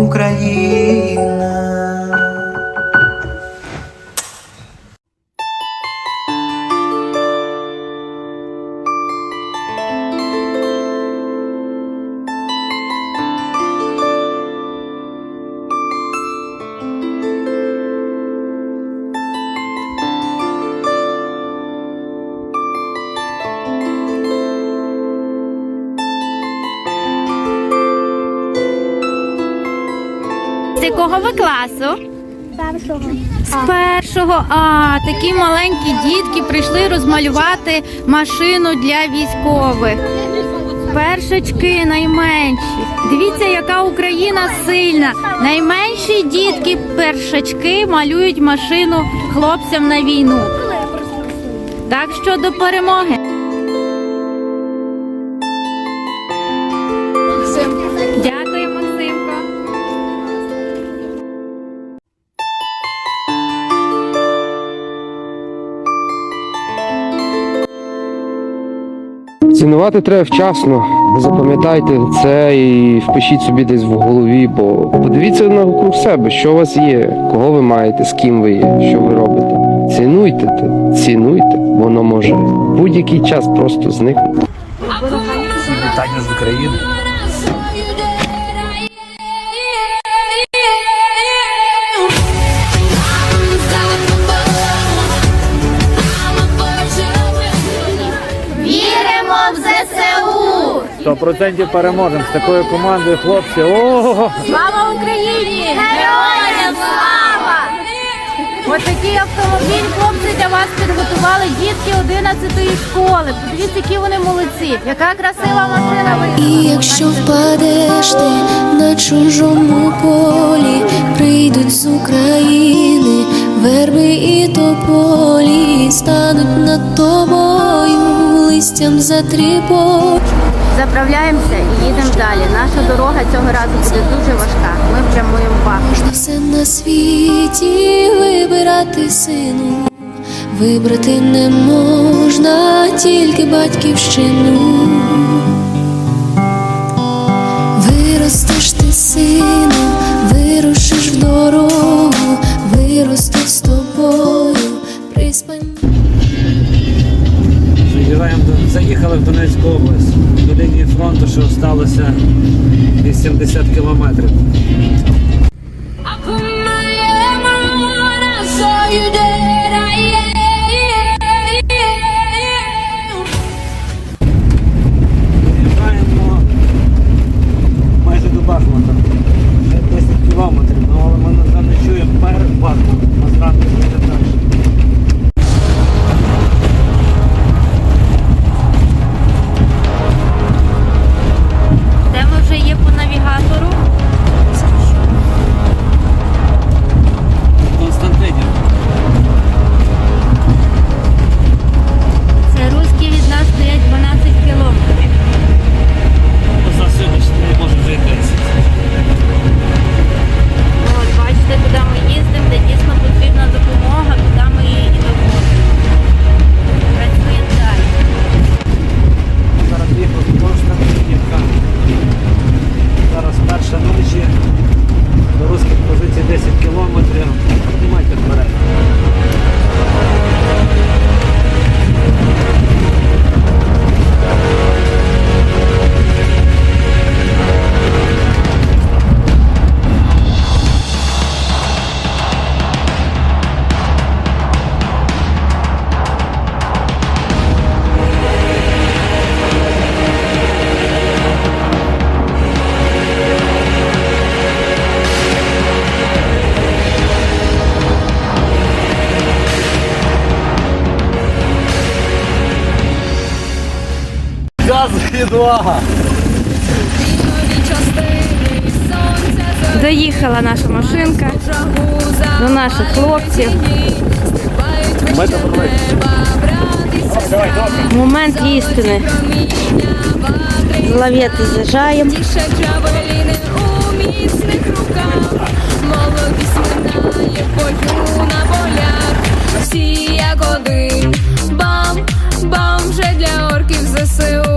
Україна. Якого ви класу? Першого. З першого. А, такі маленькі дітки прийшли розмалювати машину для військових. Першачки найменші. Дивіться, яка Україна сильна. Найменші дітки, першачки малюють машину хлопцям на війну. Так що до перемоги. Цінувати треба вчасно. Запам'ятайте це і впишіть собі десь в голові, бо подивіться навкруг себе, що у вас є, кого ви маєте, з ким ви є, що ви робите. Цінуйте те, цінуйте, воно може будь-який час просто зникнути. Вітання з України. 100% переможемо з такою командою, хлопці. О, Слава Україні! Героям слава! Ось такий автомобіль хлопці для вас підготували дітки 11-ї школи. Подивіться, які вони молодці. Яка красива машина вийшла. І якщо впадеш ти на чужому полі, прийдуть з України верби і тополі, стануть над тобою листям за тріпочку. Заправляємося і їдемо далі. Наша дорога цього разу буде дуже важка. Ми прямуємо Можна все на світі вибирати сину, вибрати не можна тільки батьківщину. Виростеш ти сину, вирушиш в дорогу, виростуть з тобою, приспань. До заїхали в Донецьку область. До лінії фронту, що залишилося 80 кілометрів. Відвага! Доїхала наша машинка до наших хлопців. Момент істини. Лавєти з'їжджаємо. Всі як один, бам, бам вже для орків ЗСУ.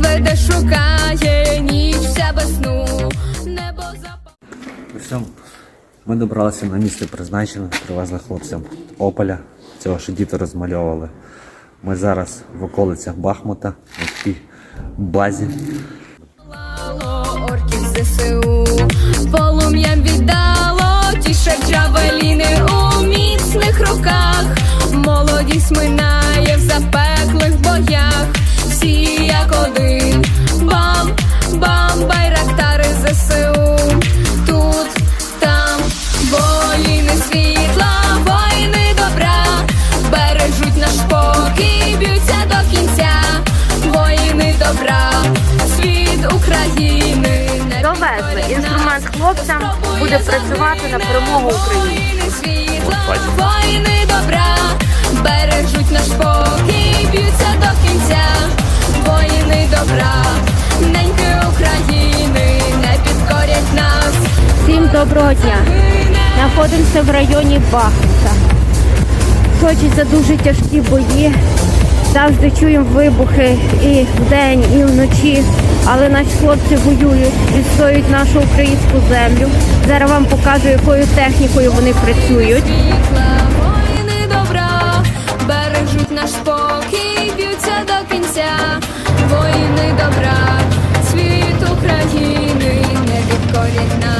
СВД шукає ніч вся без сну, небо запа. Все, ми добралися на місце призначене, привезли хлопцям Ополя. Цього ще діти розмальовували. Ми зараз в околицях Бахмута, на такій базі. Орків ЗСУ, полум'ям віддало, тіше джавеліни у міцних руках, молодість минає в запеклих боях, всі як один, бам, бам, байрактари ЗСУ, тут, там, воїни світла, воїни добра, бережуть наш спокій, б'ються до кінця, воїни добра, світ України не Довезли. Інструмент хлопцям буде працювати на перемогу України. Воїни світла, воїни добра, бережуть наш спокій, б'ються до кінця, Знаходимося в районі Бахмута. Точаться дуже тяжкі бої. Завжди чуємо вибухи і вдень, і вночі. Але наші хлопці воюють, відстоюють нашу українську землю. Зараз вам покажу, якою технікою вони працюють. Добра, бережуть наш спокій, б'ються до кінця, воїни добра, світ України не підкорять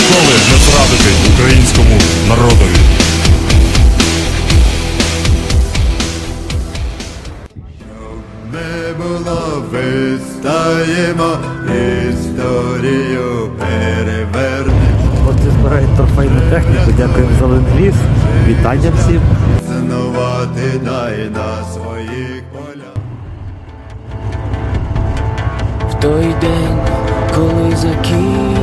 ніколи не зрадити українському народові. Не було, вистаємо, історію перевернеш. Хлопці збирають трофейну техніку, дякуємо за ленд-ліз. Вітання всім. Цінувати дай на своїх полях. В той день, коли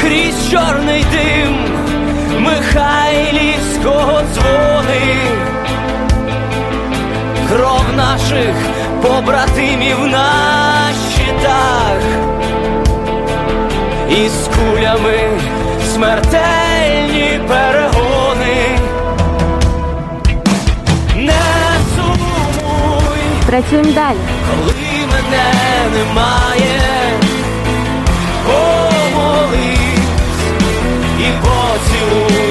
крізь чорний дим Михайлівського дзвони, кров наших побратимів на щитах, і з кулями смертельні перегони. Не сумуй, Працюємо далі. коли мене немає, поцілуй